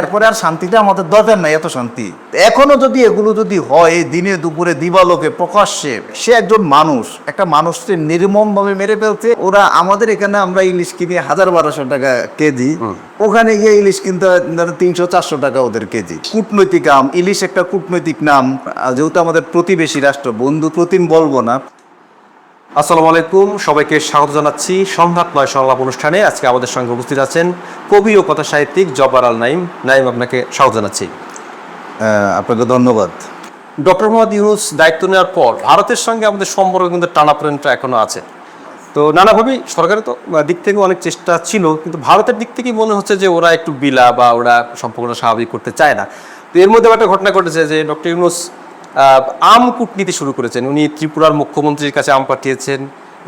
এরপরে আর শান্তিটা আমাদের দরকার নাই এত শান্তি। এখনও যদি এগুলো যদি হয় দিনে দুপুরে দিবালোকে প্রকাশ্যে সে একজন মানুষ একটা মানুষকে নির্মম ভাবে মেরে ফেলছে ওরা আমাদের এখানে আমরা ইলিশ কিনি হাজার বারোশো টাকা কেজি ওখানে গিয়ে ইলিশ কিনতে তিনশো চারশো টাকা ওদের কেজি। কূটনৈতিক আম ইলিশ একটা কূটনৈতিক নাম যেহেতু আমাদের প্রতিবেশী রাষ্ট্র বন্ধু প্রতিম বলব না আসসালামু আলাইকুম। সবাইকে স্বাগত জানাচ্ছি সংঘাত নয় সংলাপ অনুষ্ঠানে। আজকে আমাদের সঙ্গে উপস্থিত আছেন কবি ও কথা সাহিত্যিক জব্বার আল নাইম নাইম আপনাকে স্বাগত জানাচ্ছি। আপনাকে ধন্যবাদ। ডক্টর মোহাম্মদ ইউনুস দায়িত্ব নেওয়ার পর ভারতের সঙ্গে আমাদের সম্পর্ক কিন্তু টানাপোড়েনটা এখনও আছে। তো নানাভাবেই সরকারের তো দিক থেকে অনেক চেষ্টা ছিল কিন্তু ভারতের দিক থেকেই মনে হচ্ছে যে ওরা একটু বিলা বা ওরা সম্পর্কটা স্বাভাবিক করতে চায় না। তো এর মধ্যে একটা ঘটনা ঘটেছে যে ডক্টর ইউনুস আম কূটনীতি শুরু করেছেন। উনি ত্রিপুরার মুখ্যমন্ত্রীর কাছে আম পাঠিয়েছেন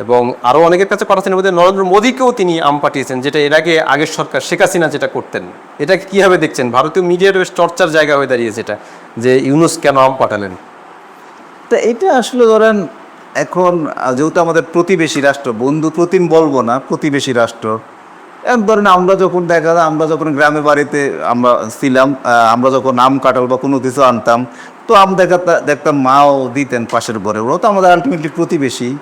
এবং আরও অনেকের কাছে পাঠাচ্ছেন মধ্যে নরেন্দ্র মোদীকেও তিনি আম পাঠিয়েছেন, যেটা এর আগে আগের সরকার শেখ হাসিনা যেটা করতেন। এটা কীভাবে দেখছেন? ভারতীয় মিডিয়ার বেশ চর্চার জায়গা হয়ে দাঁড়িয়েছে এটা, যে ইউনুস কেন আম পাঠালেন? তা এটা আসলে ধরেন, এখন যেহেতু আমাদের প্রতিবেশী রাষ্ট্র, বন্ধু প্রতিম বলব না, প্রতিবেশী রাষ্ট্র ধরেন আমরা যখন দেখা যায় আমরা যখন গ্রামে বাড়িতে আমরা ছিলাম আমরা যখন আম কাঁঠাল বা কোনো কিছু আনতাম তো আম দেখা দেখতাম মাও দিতেন পাশের ঘরে। ওরাও তো আমাদের আলটিমেটলি প্রতিবেশী।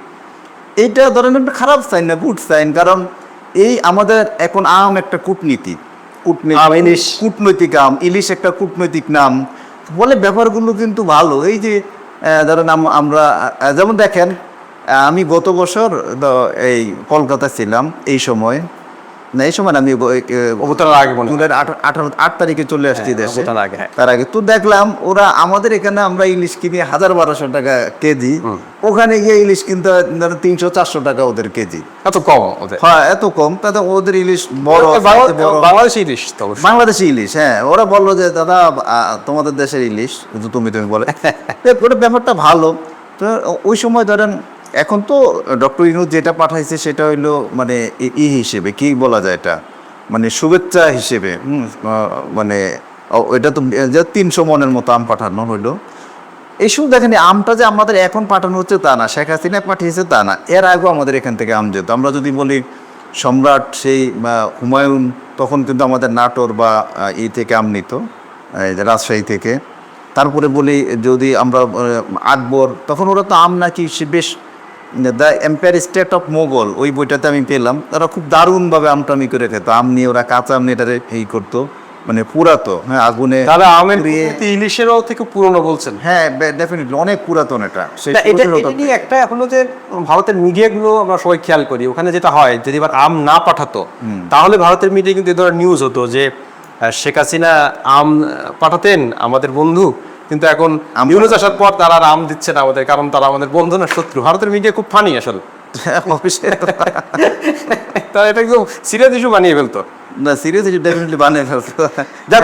এইটা ধরেন একটা খারাপ সাইন না গুড সাইন কারণ এই আমাদের এখন আম একটা কূটনীতি। কূটনীতি কূটনৈতিক আম ইলিশ একটা কূটনৈতিক নাম। বলে ব্যাপারগুলো কিন্তু ভালো। এই যে ধরেন আম- আমরা যেমন দেখেন আমি গত বছর এই কলকাতা ছিলাম এই সময়। না এই সময় আমি ব- আগে মনে। আঠারো আট তারিখে চলে আসছি হ্যাঁ, দেশে। হ্যাঁ। তার আগে। তো দেখলাম ওরা আমাদের এখানে আমরা ইলিশ কিনি হাজার বারোশো টাকা কেজি। ওখানে গিয়ে ইলিশ কিনতে তিনশো চারশো টাকা ওদের কেজি। এত কম হ্যাঁ এত কম। তাতে ওদের ইলিশ বড়। বাংলাদেশি ইলিশ বাংলাদেশি ইলিশ হ্যাঁ। ওরা বলল যে দাদা তোমাদের দেশের ইলিশ কিন্তু তুমি তুমি বলে। ওটা ব্যাপারটা ভালো। তো ওই সময় ধরেন এখন তো ডক্টর ইনুজ যেটা পাঠাইছে সেটা হইল মানে ই- হিসেবে, কি বলা যায় এটা? মানে শুভেচ্ছা হিসেবে মানে এটা তো তিনশো মনের মতো আম পাঠানো হইল। এই শুধু দেখেন আমটা যে আমাদের এখন পাঠানো হচ্ছে তা না, শেখ হাসিনা পাঠিয়েছে তা না, এর আগেও আমাদের এখান থেকে আম যেত। আমরা যদি বলি সম্রাট সেই হুমায়ুন, তখন কিন্তু আমাদের নাটোর বা ই থেকে আম নিত রাজশাহী থেকে। তারপরে বলি যদি আমরা আকবর, তখন ওরা তো আম নাকি বেশ the empire state of Mughal ওই বইটাতে আমি পেলাম। তারা খুব দারুণভাবে আমটামি করে খেত। আম নিয়ে ওরা কাঁচা আম এটারে এই করতো। মানে পুরাতো হ্যাঁ আগুনে তাহলে আমের ইলিশেরও থেকে পুরনো বলছেন? হ্যাঁ ডেফিনেটলি অনেক পুরাতন এটা। এটা নিয়ে একটা এখনও যে ভারতের মিডিয়াগুলো আমরা সবাই খেয়াল করি। ওখানে যেটা হয় যদি এবার আম না পাঠাতো তাহলে ভারতের মিডিয়া কিন্তু এ ধরনের নিউজ হতো যে শেখ হাসিনা আম পাঠাতেন আমাদের বন্ধু। কিন্তু এখন ইউনুস আসার পর তারা আর আম দিচ্ছে না আমাদের কারণ তারা আমাদের বন্ধু না শত্রু। ভারতের মিডিয়া খুব ফানি আসলে। তারা এটা একদম সিরিয়াস ইস্যু বানিয়ে ফেলতো। না সিরিয়াস ইস্যু ডেফিনেটলি বানিয়ে ফেলতো।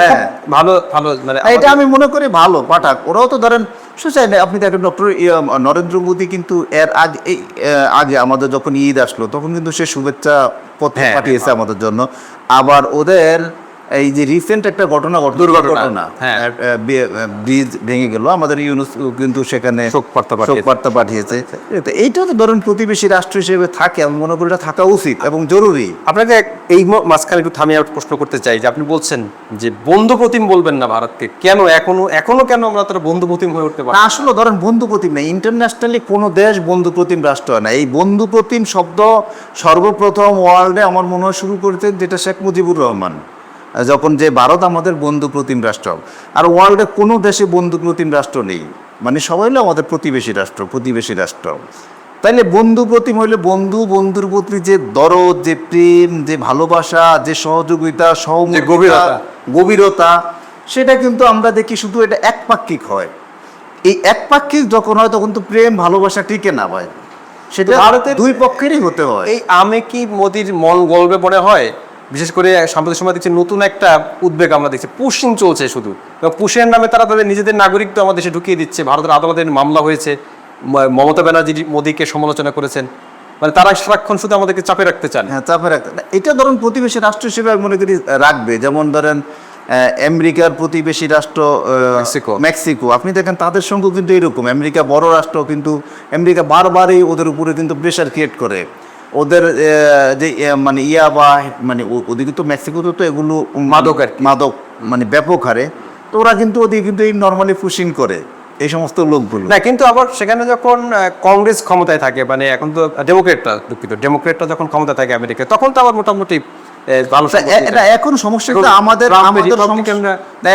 হ্যাঁ। ভালো ভালো মানে এটা আমি মনে করি ভালো পাঠাক। ওরাও তো ধরেন সুচাই না আপনি দেখেন ডক্টর নরেন্দ্র মোদী কিন্তু এর আগে এই আগে আমাদের যখন ঈদ আসলো তখন কিন্তু সে শুভেচ্ছা পত্র হ্যাঁ, পাঠিয়েছে আমাদের জন্য। আবার ওদের এই যে রিসেন্ট একটা ঘটনা ঘটলো দুর্ঘটনা, হ্যাঁ। ব্রিজ ভেঙে গেল। আমাদের ইউনুস কিন্তু সেখানে শোক বার্তা শোক পাঠিয়েছে। এইটা তো ধরেন প্রতিবেশী রাষ্ট্র হিসেবে থাকে। আমি মনে করি এটা থাকা উচিত এবং জরুরি। আপনাকে এই মাঝখানে একটু থামিয়ে প্রশ্ন করতে চাই যে আপনি বলছেন যে বন্ধু প্রতিম বলবেন না ভারতকে। কেন এখনও এখনও কেন আমরা তারা বন্ধু প্রতিম হয়ে উঠতে পারি আসলে ধরেন বন্ধু প্রতিম না ইন্টারন্যাশনালি কোনো দেশ বন্ধু প্রতিম রাষ্ট্র হয় না। এই বন্ধু প্রতিম শব্দ সর্বপ্রথম ওয়ার্ল্ডে আমার মনে হয় শুরু করতেন যেটা শেখ মুজিবুর রহমান। যখন যে ভারত আমাদের বন্ধু প্রতিম রাষ্ট্র আর ওয়ার্ল্ডে কোনো দেশে বন্ধু প্রতিম রাষ্ট্র নেই। মানে সবাই হলো আমাদের প্রতিবেশী রাষ্ট্র প্রতিবেশী রাষ্ট্র। তাইলে বন্ধু প্রতিম হইলে বন্ধু বন্ধুর প্রতি যে দরদ যে প্রেম যে ভালোবাসা যে সহযোগিতা গভীরতা। গভীরতা সেটা কিন্তু আমরা দেখি শুধু এটা একপাক্ষিক হয়। এই একপাক্ষিক যখন হয় তখন তো প্রেম ভালোবাসা টিকে না ভাই। সেটা ভারতের- দুই পক্ষেরই হতে হয়। এই আমে কি মোদির মন গলবে মনে হয়? বিশেষ করে সাম্প্রতিক সময় দেখছি নতুন একটা উদ্বেগ আমরা দেখছি। পুশিং চলছে শুধু। পুশের নামে তারা তাদের নিজেদের নাগরিকত্ব আমাদের দেশে ঢুকিয়ে দিচ্ছে। ভারতের আদালতের মামলা হয়েছে। মমতা ব্যানার্জি মোদীকে সমালোচনা করেছেন। মানে তারা সারাক্ষণ শুধু আমাদেরকে চাপে রাখতে চান। হ্যাঁ চাপে রাখতে এটা ধরুন প্রতিবেশী রাষ্ট্র হিসেবে আমি মনে করি রাখবে। যেমন ধরেন আমেরিকার প্রতিবেশী রাষ্ট্র মেক্সিকো। মেক্সিকো। আপনি দেখেন তাদের সঙ্গে কিন্তু এরকম। আমেরিকা বড় রাষ্ট্র কিন্তু আমেরিকা বারবারই ওদের উপরে কিন্তু প্রেশার ক্রিয়েট করে। ওদের যে মানে ইয়া বা মানে ওদিকে তো মেক্সিকোতে তো এগুলো মাদক আর মাদক মানে ব্যাপক হারে। তো ওরা কিন্তু ওদিকে কিন্তু এই নর্মালি পুশিং করে এই সমস্ত লোকগুলো। না কিন্তু আবার সেখানে যখন কংগ্রেস ক্ষমতায় থাকে মানে এখন তো ডেমোক্রেটরা দুঃখিত ডেমোক্রেটরা যখন ক্ষমতায় থাকে আমেরিকায় তখন তো আবার মোটামুটি এটা এখন সমস্যা কিন্তু আমাদের আমাদের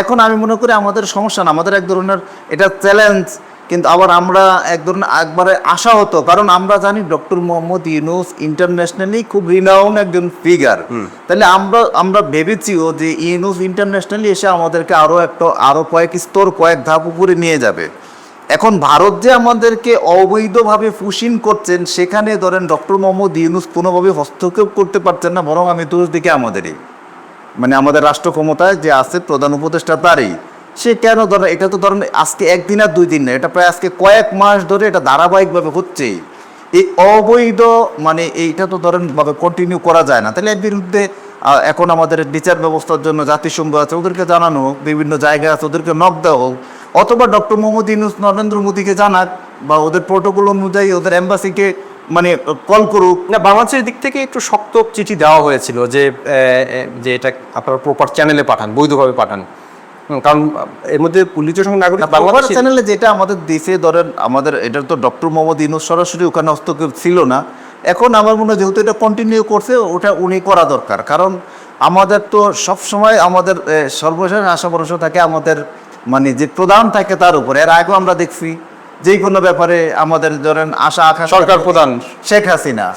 এখন আমি মনে করি আমাদের সমস্যা না আমাদের এক ধরনের এটা চ্যালেঞ্জ কিন্তু আবার আমরা এক ধরনের একবারে আশা হতো কারণ আমরা জানি ডক্টর মোহাম্মদ ইউনুস ইন্টারন্যাশনালি খুব রিনাউন একজন ফিগার তাহলে আমরা আমরা ভেবেছিও যে ইউনুস ইন্টারন্যাশনালি এসে আমাদেরকে আরও একটা আরও কয়েক স্তর কয়েক ধাপ উপরে নিয়ে যাবে। এখন ভারত যে আমাদেরকে অবৈধভাবে ফুসিন করছেন সেখানে ধরেন ডক্টর মোহাম্মদ ইউনুস কোনোভাবে হস্তক্ষেপ করতে পারছেন না বরং আমি দোষ দিকে আমাদেরই। মানে আমাদের রাষ্ট্র ক্ষমতায় যে আছে প্রধান উপদেষ্টা তারই। সে কেন ধরেন এটা তো ধরেন আজকে একদিন আর দুই দিন না, এটা প্রায় আজকে কয়েক মাস ধরে এটা ধারাবাহিকভাবে হচ্ছে এই অবৈধ মানে এইটা তো ধরেন ভাবে কন্টিনিউ করা যায় না। তাহলে এর বিরুদ্ধে এখন আমাদের বিচার ব্যবস্থার জন্য জাতিসংঘ আছে, ওদেরকে জানানো হোক, বিভিন্ন জায়গায় আছে, ওদেরকে নক দেওয়া হোক, অথবা ডক্টর মোহাম্মদ ইউনুস, নরেন্দ্র মোদীকে জানাক বা ওদের প্রোটোকল অনুযায়ী ওদের এম্বাসিকে মানে কল করুক। না, বাংলাদেশের দিক থেকে একটু শক্ত চিঠি দেওয়া হয়েছিল যে যে এটা আপনারা প্রপার চ্যানেলে পাঠান, বৈধভাবে পাঠান। কারণ এর মধ্যে পুলিশ সঙ্গে নাগরিক বাংলাদেশ চ্যানেলে যেটা আমাদের দেশে ধরেন আমাদের এটা তো ডক্টর মোহাম্মদ ইনুস সরাসরি ওখানে হস্তক্ষেপ ছিল না। এখন আমার মনে হয় যেহেতু এটা কন্টিনিউ করছে ওটা উনি করা দরকার। কারণ আমাদের তো সব সময় আমাদের সর্বশেষ আশা ভরসা থাকে আমাদের মানে যে প্রধান থাকে তার উপরে। এর আগেও আমরা দেখছি যে কোনো ব্যাপারে আমাদের ধরেন আশা আকাঙ্ক্ষা সরকার প্রধান। শেখ হাসিনা।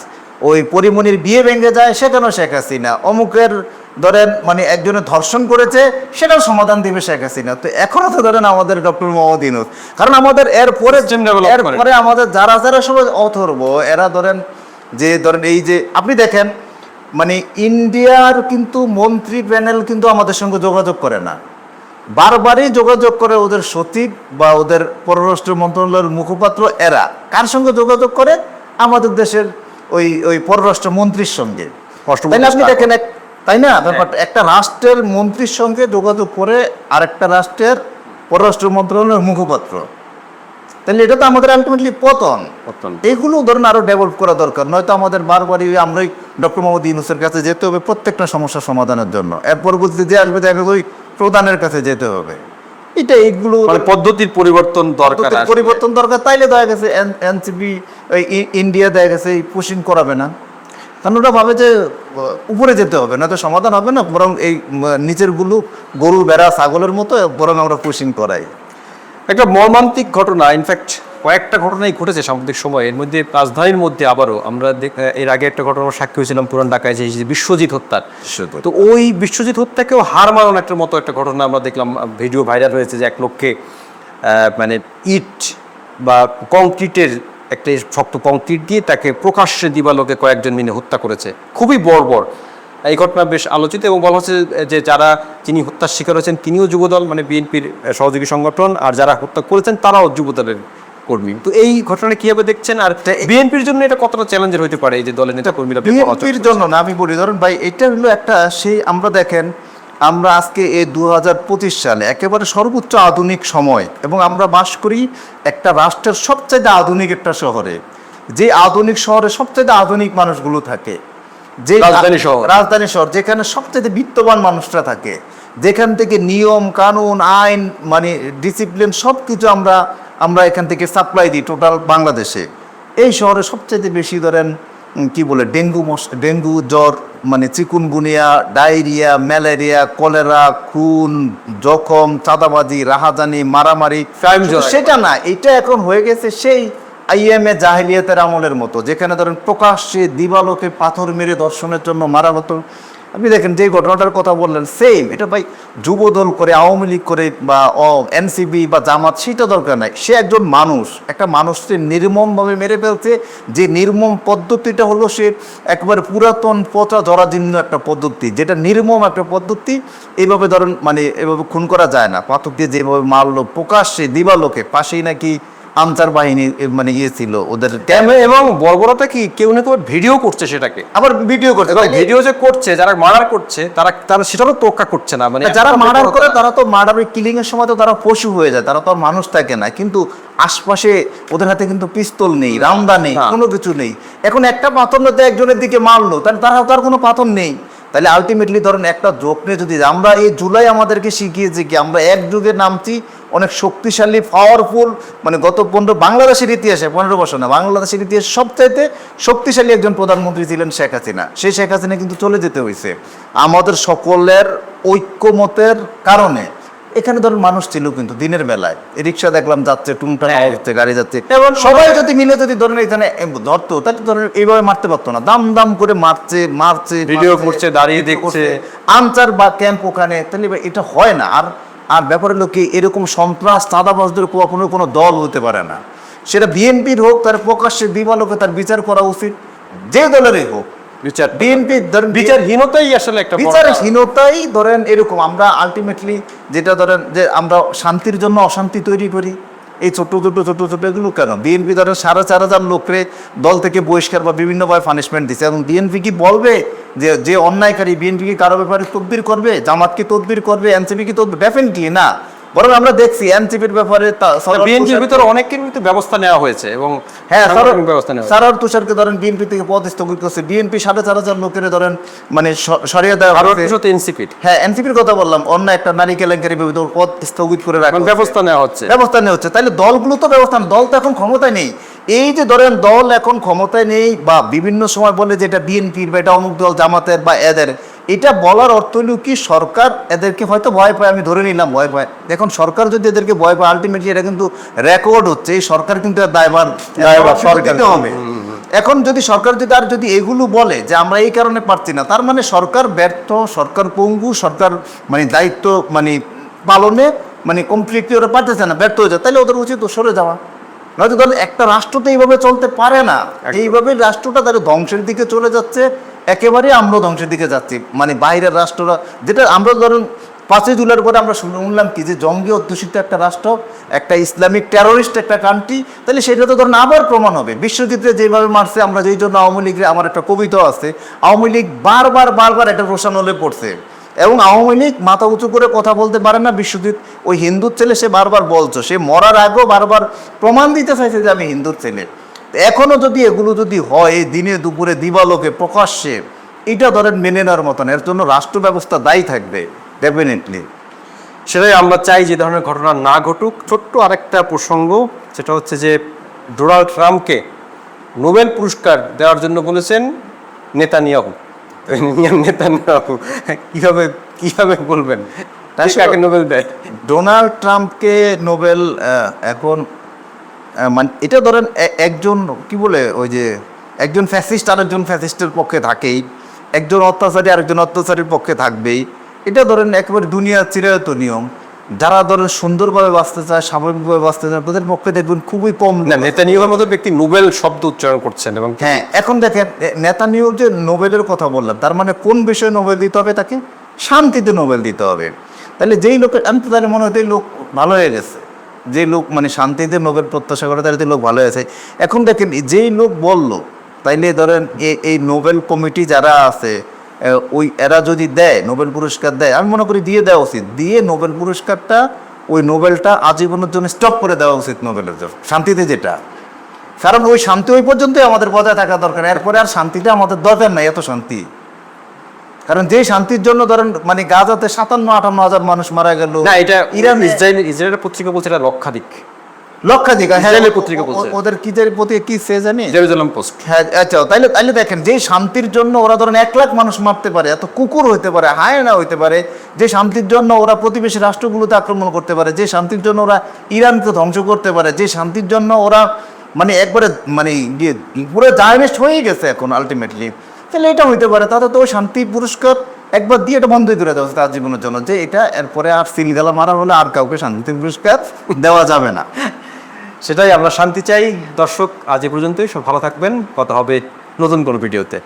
ওই পরিমণির বিয়ে ভেঙে যায় সেখানেও শেখ হাসিনা। অমুকের ধরেন মানে একজনে ধর্ষণ করেছে সেটাও সমাধান দিবে শেখ হাসিনা। তো এখনও তো ধরেন আমাদের ডক্টর মোহাম্মদ ইনুস কারণ আমাদের এর পরে। এরপরে আমাদের যারা যারা সবাই অথর্ব এরা ধরেন যে ধরেন এই যে আপনি দেখেন মানে ইন্ডিয়ার কিন্তু মন্ত্রী প্যানেল কিন্তু আমাদের সঙ্গে যোগাযোগ করে না। বারবারই যোগাযোগ করে ওদের সচিব বা ওদের পররাষ্ট্র মন্ত্রণালয়ের মুখপাত্র এরা। কার সঙ্গে যোগাযোগ করে? আমাদের দেশের ওই ওই পররাষ্ট্র মন্ত্রীর সঙ্গে। আপনি দেখেন এক- তাই না? ব্যাপারটা একটা রাষ্ট্রের মন্ত্রীর সঙ্গে যোগাযোগ করে আরেকটা রাষ্ট্রের পররাষ্ট্র মন্ত্রণালয়ের মুখপাত্র। তাহলে এটা তো আমাদের আলটিমেটলি পতন। পতন। এগুলো ধরুন আরও ডেভেলপ করা দরকার নয়তো আমাদের বারবারই আমরাই ডক্টর মোহাম্মদ ইউনুসের কাছে যেতে হবে প্রত্যেকটা সমস্যা সমাধানের জন্য। এর পরবর্তীতে যে আসবে দেখা ওই প্রধানের কাছে যেতে হবে। এটা এইগুলো মানে পদ্ধতির পরিবর্তন দরকার পরিবর্তন দরকার। তাইলে দেখা গেছে এনসিপি ইন্ডিয়া দেখা গেছে পুশিং করাবে না। কারণ ওরা ভাবে যে উপরে যেতে হবে না তো সমাধান হবে না বরং এই উম, নিচেরগুলো গরু বেড়া ছাগলের মতো বরং আমরা পুশিং করাই। একটা মর্মান্তিক ঘটনা ইনফ্যাক্ট কয়েকটা ঘটনাই ঘটেছে সাম্প্রতিক সময়ে। এর মধ্যে রাজধানীর মধ্যে আবারও আমরা এর আগে একটা ঘটনার সাক্ষী হয়েছিলাম পুরান ঢাকায় যে বিশ্বজিৎ হত্যার। তো ওই বিশ্বজিৎ হত্যাকেও হার মারানো একটা মতো একটা ঘটনা আমরা দেখলাম। ভিডিও ভাইরাল হয়েছে যে এক লোককে মানে ইট বা কংক্রিটের একটা শক্ত কংক্রিট দিয়ে তাকে প্রকাশ্যে দিবালোকে কয়েকজন মিলে হত্যা করেছে। খুবই বর্বর। এই ঘটনা বেশ আলোচিত এবং বলা হচ্ছে যে যারা যিনি হত্যার শিকার হয়েছেন তিনিও যুবদল মানে বিএনপির সহযোগী সংগঠন আর যারা হত্যা করেছেন তারাও যুবদলের কর্মী। তো এই ঘটনা কীভাবে দেখছেন? আর বিএনপির জন্য এটা কতটা চ্যালেঞ্জের হতে পারে? এই যে দলের নেতা কর্মীরা বিএনপির জন্য না আমি বলি ধরুন ভাই এটা হলো একটা সেই আমরা দেখেন আমরা আজকে এই দু হাজার পঁচিশ সালে একেবারে সর্বোচ্চ আধুনিক সময় এবং আমরা বাস করি একটা রাষ্ট্রের সবচাইতে আধুনিক একটা শহরে যে আধুনিক শহরে সবচাইতে আধুনিক মানুষগুলো থাকে যে রাজধানী শহর। রাজধানী শহর যেখানে সবচেয়ে বিত্তবান মানুষরা থাকে যেখান থেকে নিয়ম কানুন আইন মানে ডিসিপ্লিন সব কিছু আমরা আমরা এখান থেকে সাপ্লাই দিই টোটাল বাংলাদেশে এই শহরে সবচেয়ে বেশি ধরেন কি বলে ডেঙ্গু মশ ডেঙ্গু জ্বর মানে চিকুনগুনিয়া ডায়রিয়া ম্যালেরিয়া কলেরা খুন জখম চাঁদাবাজি রাহাজানি মারামারি। সেটা না এটা এখন হয়ে গেছে সেই আইএমএ জাহিলিয়াতের আমলের মতো যেখানে ধরেন প্রকাশ্যে দিবালোকে পাথর মেরে দর্শনের জন্য মারা হতো আপনি দেখেন যে ঘটনাটার কথা বললেন সেম এটা ভাই যুবদল করে, আওয়ামী লীগ করে বা এনসিবি বা জামাত, সেটা দরকার নাই। সে একজন মানুষ, একটা মানুষকে নির্মমভাবে মেরে ফেলছে, যে নির্মম পদ্ধতিটা হলো সে একেবারে পুরাতন পচা জরাজীর্ণ একটা পদ্ধতি। যেটা নির্মম একটা পদ্ধতি এইভাবে ধরেন মানে এভাবে খুন করা যায় না। পাথর দিয়ে যেভাবে মারলো, প্রকাশ্যে দিবালোকে, পাশেই নাকি আনসার বাহিনী মানে ইয়ে ছিল ওদের এবং- বর্বরতা কি কেউ না কেউ ভিডিও করছে সেটাকে? আবার ভিডিও করছে। ভিডিও যে করছে যারা মার্ডার করছে তারা তারা সেটারও তোয়াক্কা করছে না মানে যারা মার্ডার করে তারা তো মার্ডারের কিলিং এর সময় তো তারা পশু হয়ে যায় তারা তো আর মানুষ থাকে না কিন্তু আশপাশে ওদের হাতে কিন্তু পিস্তল নেই রামদা নেই কোনো কিছু নেই। এখন একটা পাথর নিয়ে একজনের দিকে মারলো তাহলে তারা তার কোনো পাথর নেই। তাহলে আলটিমেটলি ধরেন একটা যোগ নিয়ে যদি আমরা এই জুলাই আমাদেরকে শিখিয়েছে কি আমরা এক যুগে নামছি অনেক শক্তিশালী পাওয়ারফুল মানে গত পনেরো বাংলাদেশের ইতিহাসে পনেরো বছর না বাংলাদেশের ইতিহাসে সবচাইতে শক্তিশালী একজন প্রধানমন্ত্রী ছিলেন শেখ হাসিনা। সেই শেখ হাসিনা কিন্তু চলে যেতে হয়েছে আমাদের সকলের ঐক্যমতের কারণে। এখানে ধরুন মানুষ ছিল কিন্তু দিনের বেলায়। রিক্সা দেখলাম যাচ্ছে টুংটাং হ্যাঁ। যাচ্ছে গাড়ি যাচ্ছে। এবং সবাই যদি মিলে যদি ধরেন এখানে ধরতো তাহলে ধরেন এইভাবে মারতে পারতো না। দাম দাম করে মারছে মারছে ভিডিও করছে, দাঁড়িয়ে দেখছে। আনসার বা ক্যাম্প ওখানে তাহলে এটা হয় না। আর আর ব্যাপারে লোকে এরকম সন্ত্রাস চাঁদাবাজদের কখনো কোনো দল হতে পারে না। সেটা বিএনপির হোক তার প্রকাশ্যে বিমালোকে তার বিচার করা উচিত যে দলেরই হোক। বিচার বিএনপি বিচারহীনতাই আসলে একটা বিচারহীনতাই ধরেন এরকম আমরা আলটিমেটলি যেটা ধরেন যে আমরা শান্তির জন্য অশান্তি তৈরি করি এই ছোট্ট ছোট্ট ছোট্ট ছোট এগুলো কেন? বিএনপি ধরেন সাড়ে চার হাজার লোকরে দল থেকে বহিষ্কার বা বিভিন্নভাবে পানিশমেন্ট দিচ্ছে এবং বিএনপি কি বলবে যে যে অন্যায়কারী? বিএনপি কি কারও ব্যাপারে তদবির করবে? জামাত কি তদবির করবে? এনসিপি কি তদবির ডেফিনেটলি না। বরং আমরা দেখছি এনসিপির ব্যাপারে বিএনপির ভিতরে অনেকের কিন্তু ব্যবস্থা নেওয়া হয়েছে এবং হ্যাঁ ব্যবস্থা নেওয়া। সারার তুষারকে ধরেন বিএনপি থেকে পদ স্থগিত করছে বিএনপি সাড়ে চার হাজার লোকের ধরেন মানে সরিয়ে দেওয়া। এনসিপির হ্যাঁ এনসিপির কথা বললাম অন্য একটা নারী কেলেঙ্কারি ওর পদ স্থগিত করে রাখা হচ্ছে। ব্যবস্থা নেওয়া হচ্ছে ব্যবস্থা নেওয়া হচ্ছে তাহলে দলগুলো তো ব্যবস্থা দল তো এখন ক্ষমতায় নেই এই যে ধরেন দল এখন ক্ষমতায় নেই বা বিভিন্ন সময় বলে যে এটা বিএনপির বা এটা অমুক দল জামাতের বা এদের এটা বলার অর্থ হলো কি সরকার এদেরকে হয়তো ভয় পায় আমি ধরে নিলাম ভয় পায়। এখন সরকার যদি এদেরকে ভয় পায় আলটিমেটলি এটা কিন্তু রেকর্ড হচ্ছে এই সরকার কিন্তু। হবে। এখন যদি সরকার যদি আর যদি এগুলো বলে যে আমরা এই কারণে পারছি না তার মানে সরকার ব্যর্থ সরকার পঙ্গু সরকার মানে দায়িত্ব মানে পালনে মানে কমপ্লিটলি ওরা পারতেছে না ব্যর্থ হয়ে যায় তাহলে ওদের উচিত সরে যাওয়া। নয়তো ধরেন একটা রাষ্ট্র তো এইভাবে চলতে পারে না। এইভাবে রাষ্ট্রটা তাদের ধ্বংসের দিকে চলে যাচ্ছে একেবারে আমরা ধ্বংসের দিকে যাচ্ছি। মানে বাইরের রাষ্ট্ররা যেটা আমরা ধরুন পাঁচই জুলাইয়ের পরে আমরা শুনলাম কি যে জঙ্গি অধ্যুষিত একটা রাষ্ট্র একটা ইসলামিক টেরোরিস্ট একটা কান্ট্রি তাহলে সেটা তো ধরুন আবার প্রমাণ হবে। বিশ্বজিৎরে যেভাবে মারছে আমরা যেই জন্য আওয়ামী লীগের আমার একটা কবিতা আছে আওয়ামী লীগ বারবার বারবার একটা রোশান হলে পড়ছে। এবং আওয়ামী লীগ মাথা উঁচু করে কথা বলতে পারে না। বিশ্বজিৎ, ওই হিন্দুর ছেলে সে বারবার বলছো, সে মরার আগেও বারবার প্রমাণ দিতে চাইছে যে আমি হিন্দুর ছেলে। এখনও যদি এগুলো যদি হয়, দিনে দুপুরে দিবালোকে প্রকাশ্যে, এটা ধরেন মেনে নেওয়ার মতন, এর জন্য রাষ্ট্র ব্যবস্থা দায়ী থাকবে ডেফিনেটলি সেটাই আমরা চাই যে ধরনের ঘটনা না ঘটুক। ছোট্ট আরেকটা প্রসঙ্গ, সেটা হচ্ছে যে ডোনাল্ড ট্রাম্পকে নোবেল পুরস্কার দেওয়ার জন্য বলেছেন নেতানিয়াহু। নেতানিয়াহু কীভাবে কীভাবে বলবেন? কাকে নোবেল দেয়? ডোনাল্ড ট্রাম্পকে নোবেল এখন মানে এটা ধরেন একজন কি বলে ওই যে একজন ফ্যাসিস্ট আরেকজন ফ্যাসিস্টের পক্ষে থাকেই। একজন অত্যাচারী আরেকজন অত্যাচারীর পক্ষে থাকবেই। এটা ধরেন একেবারে দুনিয়ার চিরায়ত নিয়ম যারা ধরেন সুন্দরভাবে বাঁচতে চায় স্বাভাবিকভাবে বাঁচতে চায় তাদের পক্ষে দেখবেন খুবই কম না নেতানিয়াহুর মতো ব্যক্তি নোবেল শব্দ উচ্চারণ করছেন এবং হ্যাঁ এখন দেখেন নেতানিও যে নোবেলের কথা বললাম তার মানে কোন বিষয়ে নোবেল দিতে হবে তাকে? শান্তিতে নোবেল দিতে হবে। তাহলে যেই লোকের আমি তো তাহলে মনে হয় লোক ভালো হয়ে গেছে। যে লোক মানে শান্তিতে নোবেল প্রত্যাশা করে তাহলে লোক ভালো হয়েছে। এখন দেখেন যেই লোক বলল তাইলে ধরেন এই নোবেল কমিটি যারা আছে ওই এরা যদি দেয় নোবেল পুরস্কার দেয় আমি মনে করি দিয়ে দেওয়া উচিত। দিয়ে নোবেল পুরস্কারটা ওই নোবেলটা আজীবনের জন্য স্টপ করে দেওয়া উচিত নোবেলের জন্য শান্তিতে যেটা। কারণ ওই শান্তি ওই পর্যন্তই আমাদের বজায় থাকা দরকার এরপরে আর শান্তিটা আমাদের দরকার নাই এত শান্তি। কারণ যে শান্তির জন্য ধরেন মানে গাজাতে সাতান্ন আটান্ন হাজার মানুষ মারা গেল না এটা ইরান ইসরায়েল ইসরায়েলের পত্রিকা বলছে এটা লক্ষাধিক লক্ষাধিক ইসরায়েলের পত্রিকা বলছে। ওদের কি যে কি সে জানি? Jerusalem Post. হ্যাঁ আচ্ছা তাইলে তাইলে দেখেন যে শান্তির জন্য ওরা ধরেন এক লাখ মানুষ মারতে পারে এত কুকুর হইতে পারে হায়না হইতে পারে যে শান্তির জন্য ওরা প্রতিবেশী রাষ্ট্রগুলোতে আক্রমণ করতে পারে যে শান্তির জন্য ওরা ইরানকে ধ্বংস করতে পারে যে শান্তির জন্য ওরা মানে একবারে মানে ইয়ে পুরো জায়নিস্ট হয়ে গেছে এখন আলটিমেটলি তাহলে এটা হইতে পারে তাতে তো শান্তি পুরস্কার একবার দিয়ে এটা বন্ধই করে দেওয়া তার জীবনের জন্য যে এটা এরপরে আর সিলগালা মারা হলে আর কাউকে শান্তি পুরস্কার দেওয়া যাবে না। সেটাই আমরা শান্তি চাই। দর্শক, আজ এ পর্যন্তই। সব ভালো থাকবেন। কথা হবে নতুন কোনো ভিডিওতে।